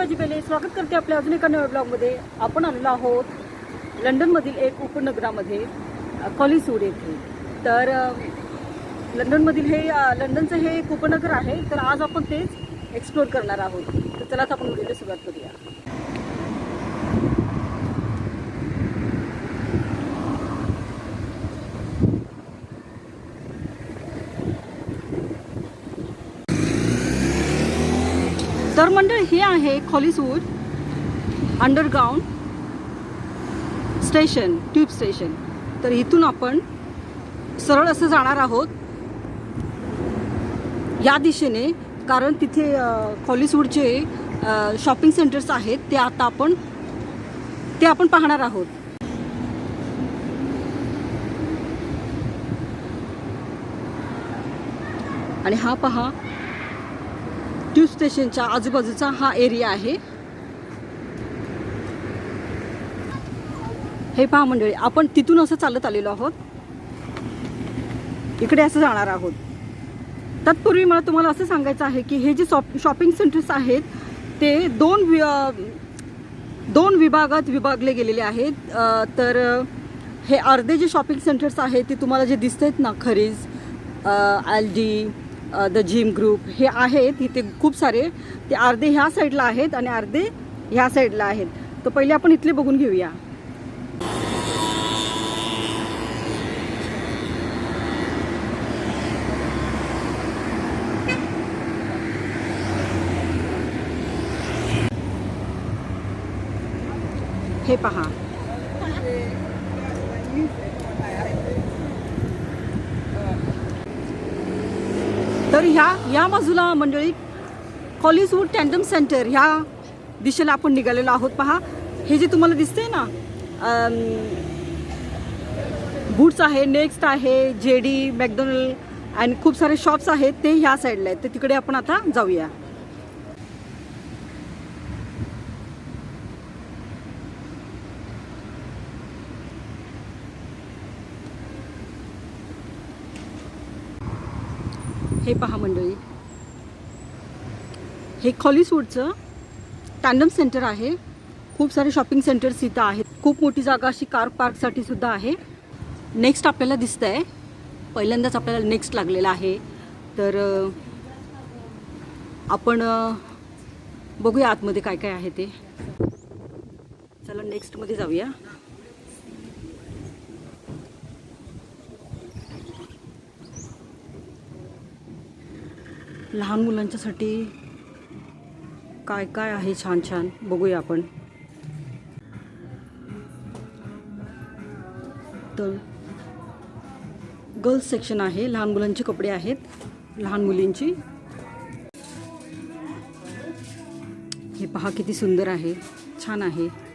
माझी बेले स्वागत करते आपल्या अजून एका नव्या ब्लॉगमध्ये आपण आलेलो आहोत लंडनमधील एक उपनगरामध्ये कॉलिसूड येथे. तर लंडनमधील हे लंडनचं हे एक उपनगर आहे. तर आज आपण तेच एक्सप्लोर करणार आहोत. तर चला आपण व्हिडिओला सुरुवात करूया. तर मंडळ हे आहे खॉलिसूड अंडरग्राऊंड स्टेशन ट्यूब स्टेशन. तर इथून आपण सरळ असं जाणार आहोत या दिशेने कारण तिथे खॉलिसवूडचे शॉपिंग सेंटर्स आहेत ते आता आपण ते आपण पाहणार आहोत. आणि हा पहा ट्यूब स्टेशनच्या आजूबाजूचा हा एरिया आहे. हे पहा मंडळी आपण तिथून असं चालत आलेलो आहोत. इकडे असं जाणार आहोत. तत्पूर्वी मला तुम्हाला असं सांगायचं आहे की हे जे शॉप शॉपिंग सेंटर्स आहेत ते दोन वि दोन विभागात विभागले गेलेले आहेत. तर हे अर्धे जे शॉपिंग सेंटर्स आहेत ते तुम्हाला जे दिसत आहेत ना खरीज L D the gym group हे आहेत इथे खूप सारे ते अर्धे ह्या साईडला आहेत आणि अर्धे ह्या साईडला आहेत. तर पहिले आपण इथले बघून घेऊया. हे पहा. तर ह्या या बाजूला मंडळी कॉलिजवूड टँडम सेंटर ह्या दिशेला आपण निघालेलो आहोत. पहा हे जे तुम्हाला दिसतंय ना बूट्स आहे नेक्स्ट आहे जे डी मॅकडोनल्ड आणि खूप सारे शॉप्स आहेत ते ह्या साईडला आहेत. तर तिकडे आपण आता जाऊया. हे पहा मंडळी. हे खॉलीसूडचं टँडम सेंटर आहे. खूप सारे शॉपिंग सेंटर्स इथं आहेत. खूप मोठी जागा अशी कार पार्कसाठी सुद्धा आहे. नेक्स्ट आपल्याला दिसतं आहे पहिल्यांदाच आपल्याला नेक्स्ट लागलेला आहे. तर आपण बघूया आतमध्ये काय काय आहे ते. चला नेक्स्टमध्ये जाऊया. लहान मुलांच्यासाठी काय काय आहे छान छान? बघूया आपण. तर गर्ल्स सेक्शन आहे. लहान मुलांचे कपडे आहेत. लहान मुलींची. हे पहा किती सुंदर आहे. छान आहे.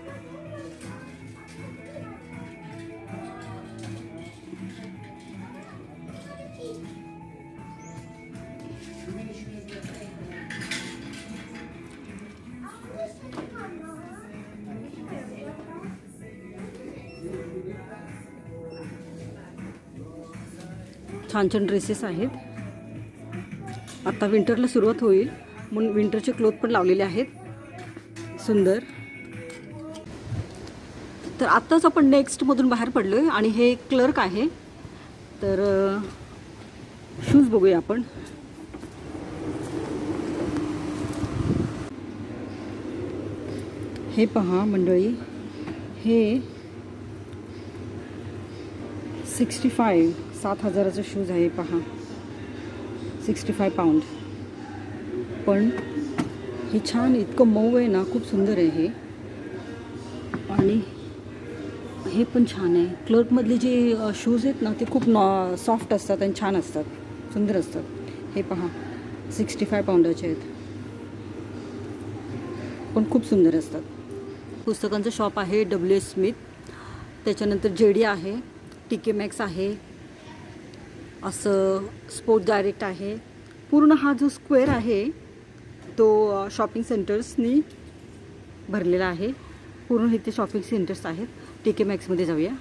छान छान ड्रेसेस आहेत. आता विंटरला सुरुवात होईल. म्हणून विंटरचे क्लोथ पण लावलेले आहेत. सुंदर. तर आत्ताच आपण नेक्स्टमधून बाहेर पडलो आहे आणि हे क्लर्क आहे. तर शूज बघूया आपण. हे पहा मंडळी. हे सिक्स्टी फाय सात हजाराचं शूज आहे पहा. सिक्स्टी फाय पाऊंड पण हे छान इतकं मऊ आहे ना खूप सुंदर आहे हे. आणि हे पण छान आहे. क्लर्कमधले जे शूज आहेत ना ते खूप नॉ सॉफ्ट असतात आणि छान असतात. सुंदर असतात. हे पहा सिक्स्टी फाय पाऊंडाचे आहेत. पण खूप सुंदर असतात. पुस्तकांचं शॉप आहे डब्ल्यू एस स्मिथ त्याच्यानंतर जे डी आहे टी के मॅक्स आहे असं स्पोर्ट डायरेक्ट आहे. पूर्ण हा जो स्क्वेअर आहे तो शॉपिंग सेंटर्सनी भरलेला आहे. पूर्ण इथे शॉपिंग सेंटर्स आहेत. टी के मॅक्समध्ये जाऊया.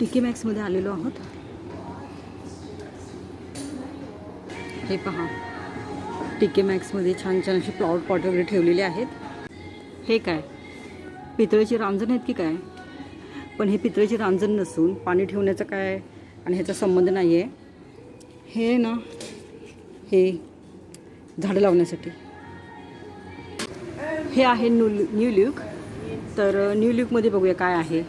टी के मॅक्समध्ये आलेलो आहोत. हे पहा. टी के मॅक्समध्ये छान छान असे फ्लॉवर पॉट वगैरे ठेवलेले आहेत. हे काय? पितळेचे रांजण आहेत की काय? पण हे पितळेची रांजण नसून पाणी ठेवण्याचं काय आणि ह्याचा संबंध नाही आहे हे ना हे झाडं लावण्यासाठी. हे आहे न्यू न्यू ल्यूक तर न्यू ल्यूकमध्ये बघूया काय आहे.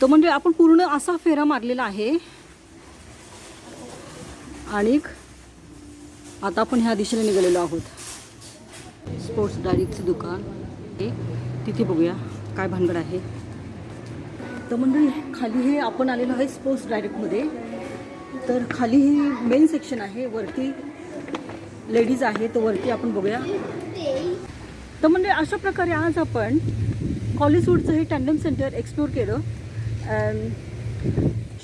तो म्हणजे आपण पूर्ण असा फेरा मारलेला आहे. आणि आता आपण ह्या दिशेने निघालेलो आहोत. स्पोर्ट्स डायरीचं दुकान हे तिथे बघूया काय भानगड आहे. तर म्हणजे खाली हे आपण आलेलो आहे स्पोर्ट्स डायरेक्टमध्ये तर खाली हे मेन सेक्शन आहे. वरती लेडीज आहे तर वरती आपण बघूया. तर म्हणजे अशा प्रकारे आज आपण कॉलेजवूडचं हे टँडम सेंटर एक्सप्लोर केलं.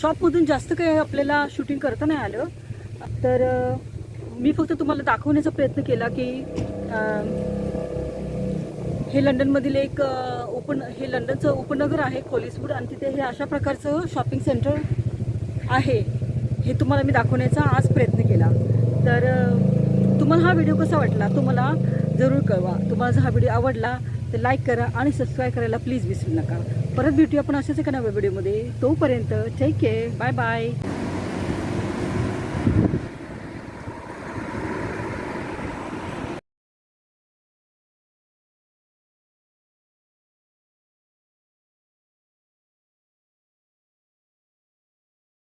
शॉपमधून जास्त काही आपल्याला शूटिंग करता नाही आलं. तर मी फक्त तुम्हाला दाखवण्याचा प्रयत्न केला की हे लंडनमधील एक ओपन उपन हे लंडनचं उपनगर आहे कोलिसवूड आणि तिथे हे अशा प्रकारचं शॉपिंग सेंटर आहे. हे तुम्हाला मी दाखवण्याचा आज प्रयत्न केला. तर तुम्हाला हा व्हिडिओ कसा वाटला तुम्हाला जरूर कळवा. तुम्हाला जर हा व्हिडिओ आवडला तर लाईक करा आणि सबस्क्राईब करायला प्लीज विसरू नका. परत भेटूया आपण अशाच एका नव्या व्हिडिओमध्ये. तोपर्यंत ठीक आहे बाय बाय